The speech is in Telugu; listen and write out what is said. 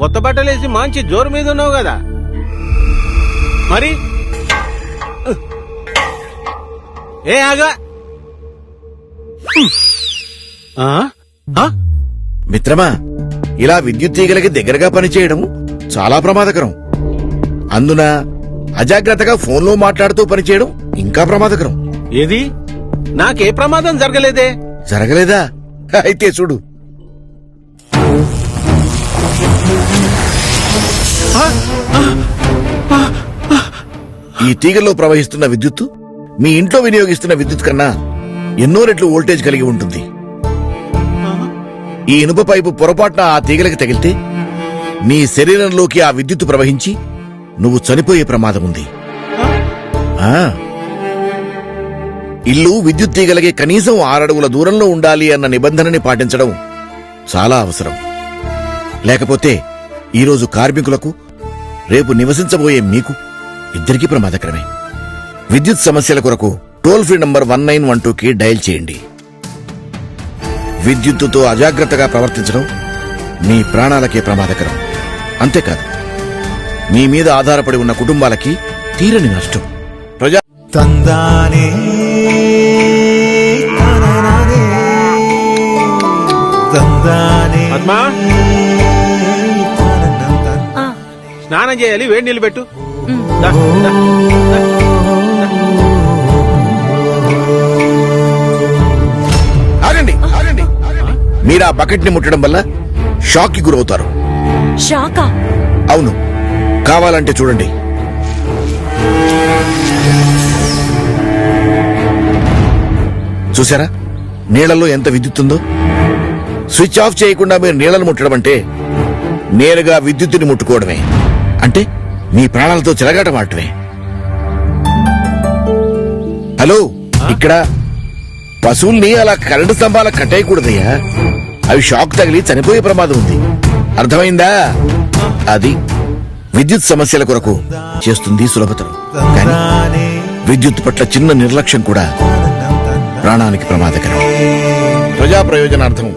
కొత్త బట్టలేసి మంచి జోరు మీద ఉన్నావు కదా. మరి? ఏ ఆగా? మిత్రమా ఇలా విద్యుత్ తీగలకి దగ్గరగా పనిచేయడం చాలా ప్రమాదకరం. అందున అజాగ్రత్తగా ఫోన్లో మాట్లాడుతూ పనిచేయడం ఇంకా ప్రమాదకరం. ఏది? నాకే ప్రమాదం జరగలేదే. జరగలేదా? అయితే చూడు. ఈ తీగల్లో ప్రవహిస్తున్న విద్యుత్తు మీ ఇంట్లో వినియోగిస్తున్న విద్యుత్ కన్నా ఎన్నో రెట్లు వోల్టేజ్ కలిగి ఉంటుంది. ఈ ఇనుప పైపు పొరపాటున ఆ తీగలకి తగిలితే నీ శరీరంలోకి ఆ విద్యుత్తు ప్రవహించి నువ్వు చనిపోయే ప్రమాదం ఉంది. ఆ. ఇల్లు విద్యుత్ తీగలకి కనీసం ఆరడుగుల దూరంలో ఉండాలి అన్న నిబంధనని పాటించడం చాలా అవసరం. లేకపోతే ఈరోజు కార్మికులకు రేపు నివసించబోయే మీకు ఇద్దరికీ ప్రమాదకరమే. విద్యుత్ సమస్యల కొరకు toll free number one nine one టూకి డయల్ చేయండి. విద్యుత్తుతో అజాగ్రత్తగా ప్రవర్తించడం మీ ప్రాణాలకే ప్రమాదకరం. అంతేకాదు మీ మీద ఆధారపడి ఉన్న కుటుంబాలకి తీరని నష్టం. ప్రజా స్నానం చేయాలి వేడి నీళ్ళు పెట్టు. దా, దా, దా. ఆగండి ఆగండి ఆగండి. మీరు ఆ బకెట్ని ముట్టడం వల్ల షాక్కి గురవుతారు. షాకా? అవును. కావాలంటే చూడండి. చూసారా? నీళ్ళలో ఎంత విద్యుత్ ఉందో స్విచ్ ఆఫ్ చేయకుండా మీరు నీళ్ళను ముట్టడం అంటే నేరుగా విద్యుత్తుని ముట్టుకోవడమే. అంటే మీ ప్రాణాలతో చెలగాటమాడటమే హలో ఇక్కడ పశువుల్ని అలా కరెంటు స్తంభాలకు కట్టేయకూడదయ్యా. అవి షాక్ తగిలి చనిపోయే ప్రమాదం ఉంది. అర్థమైందా? అది విద్యుత్ సమస్యల కొరకు చేస్తుంది సులభతరం. కానీ విద్యుత్ పట్ల చిన్న నిర్లక్ష్యం కూడా. ప్రాణానికి ప్రమాదకరం. ప్రజా ప్రయోజనార్థం